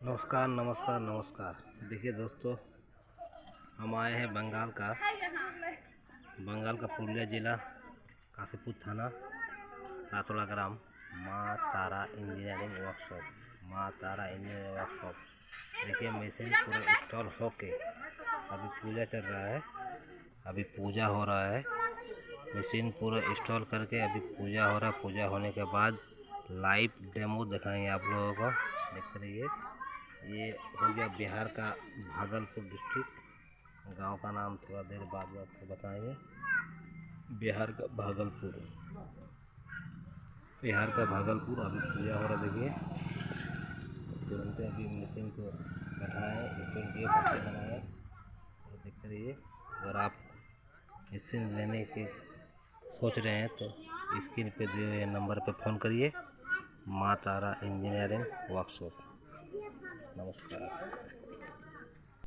नमस्कार नमस्कार नमस्कार। देखिए दोस्तों, हम आए हैं बंगाल का। बंगाल का पुरुलिया जिला, काशीपुर थाना, रातोड़ा ग्राम माँ तारा इंजीनियरिंग वर्कशॉप माँ तारा इंजीनियरिंग वर्कशॉप। देखिए, मशीन पूरा इंस्टॉल होके अभी पूजा चल रहा है, अभी पूजा हो रहा है। मशीन पूरा इंस्टॉल करके अभी पूजा हो रहा है। पूजा होने के बाद लाइव डेमो दिखाएँगे आप लोगों को। देखते रहिए। ये हो गया बिहार का भागलपुर डिस्ट्रिक्ट। गाँव का नाम थोड़ा देर बाद में आपको बताएँगे। बिहार का भागलपुर। बिहार का भागलपुर, अभी पूजा हो रहा देखिए। तुरंत अभी मशीन को बैठाए इंस्टॉल किए बच्चे बनाए और देखते रहिए, अगर आप मशीन लेने के सोच रहे हैं तो स्क्रीन पे दिए नंबर पे फ़ोन करिए। माँ तारा इंजीनियरिंग वर्कशॉप। नमस्कार